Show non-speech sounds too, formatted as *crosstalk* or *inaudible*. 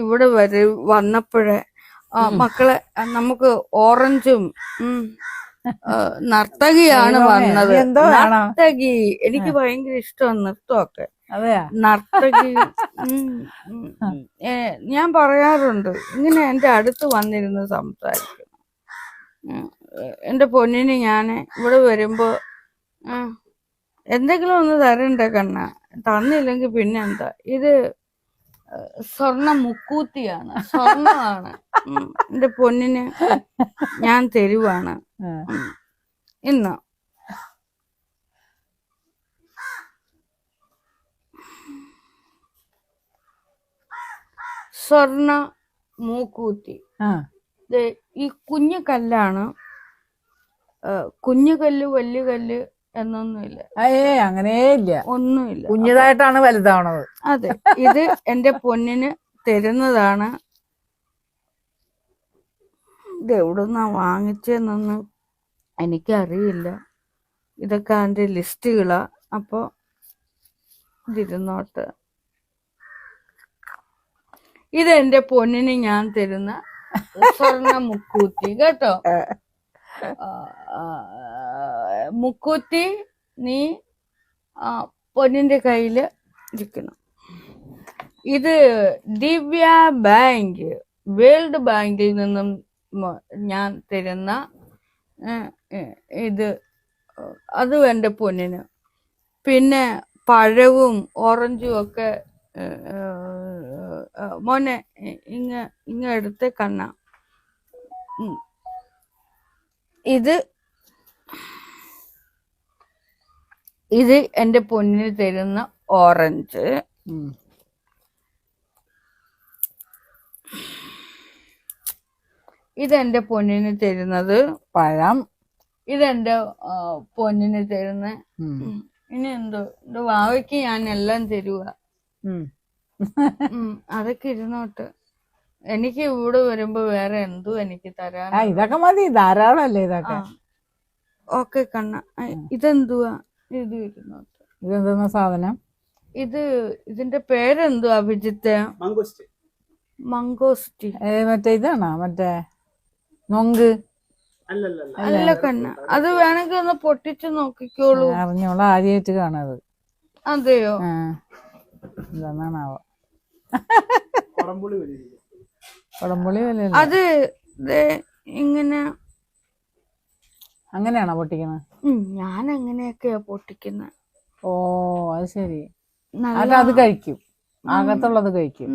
ഇവിടെ വരെ വന്നപ്പോഴേ മക്കളെ നമുക്ക് ഓറഞ്ചും നർത്തകിയാണ് വന്നത്. നർത്തകി എനിക്ക് ഭയങ്കര ഇഷ്ടമാണ് നൃത്തമൊക്കെ. നർത്തകി ഞാൻ പറയാറുണ്ട് ഇങ്ങനെ എന്റെ അടുത്ത് വന്നിരുന്ന് സംസാരിക്കും എന്റെ പൊന്നിന് ഞാൻ ഇവിടെ വരുമ്പോ എന്തെങ്കിലും ഒന്ന് തരണ്ടേ കണ്ണ? തന്നില്ലെങ്കിൽ പിന്നെന്താ? ഇത് സ്വർണ മുക്കൂത്തിയാണ് *laughs* സ്വർണമാണ് എന്റെ പൊന്നിന് ഞാൻ തെരുവാണ്. ഇന്ന്. സ്വർണ മൂക്കൂത്തി ഈ കുഞ്ഞു കല്ലാണ് കുഞ്ഞു കല്ല് വലിയ കല്ല് എന്നൊന്നുമില്ല. ഏ അങ്ങനെയില്ല ഒന്നുമില്ല. കുഞ്ഞിതായിട്ടാണ് വലുതാവണത്. അതെ. ഇത് എന്റെ പൊന്നിന് തരുന്നതാണ്. ഇത് എവിടുന്നാ വാങ്ങിച്ചെന്നൊന്നും എനിക്കറിയില്ല. ഇതൊക്കെ അതിന്റെ ലിസ്റ്റുകളാ. അപ്പൊ ഇതിരുന്നോട്ട്. ഇത് എന്റെ പൊന്നിന് ഞാൻ തരുന്ന സ്വർണ മുക്കൂത്തി കേട്ടോ? മുക്കൂത്തി നീ പൊന്നിന്റെ കയ്യിൽ ഇരിക്കണം ഇത് ദിവ്യ ബാങ്ക് വേൾഡ് ബാങ്കിൽ നിന്നും ഞാൻ തരുന്ന ഇത് അതും എന്റെ പൊന്നിന്. പിന്നെ പഴവും ഓറഞ്ചും ഒക്കെ മോനെ ഇങ്ങ ഇങ്ങ എടുത്ത് കണ്ണ. ഇത് ഇത് എന്റെ പൊന്നിന് തരുന്ന ഓറഞ്ച്. ഇതെന്റെ പൊന്നിന് തരുന്നത് പഴം. ഇതെന്റെ പൊന്നിന് തരുന്ന. ഇനി എന്തോ എന്റെ വാവയ്ക്ക് ഞാൻ എല്ലാം തരുക അതൊക്കെ ഇരുന്നോട്ട്. എനിക്ക് ഇവിടെ വരുമ്പോ വേറെ എന്തോ എനിക്ക് തരാൻ ഇതൊക്കെ മതി. ധാരാളമല്ലേ ഇതൊക്കെ. ഓക്കെ കണ്ണ. ഇതെന്തുവാ? ഇത് ഇരുന്നോട്ട് ഇതെന്താ സാധനം? ഇത് ഇതിന്റെ പേരെന്തുവാ അഭിജിത്ത്? മംഗോസ്റ്റ് മംഗോസ്റ്റി ഏ, മറ്റേ ഇതാണോ? മറ്റേ നൊങ്ക്? അല്ല കണ്ണ അത് വേണമെങ്കിൽ ഒന്ന് പൊട്ടിച്ച് നോക്കിക്കോളൂ. അറിഞ്ഞോളൂ ആദ്യമായിട്ട് കാണാത് അതെയോ? എന്താണാവോ കുടംപുളി വലിയ അത് ദേ ഇങ്ങനെ അങ്ങനെയാണോ പൊട്ടിക്കുന്നത്? ഞാൻ അങ്ങനെയൊക്കെയാ പൊട്ടിക്കുന്നത് ഓ അത് ശരി. അല്ല അത് കഴിക്കും. അകത്തുള്ളത് കഴിക്കും.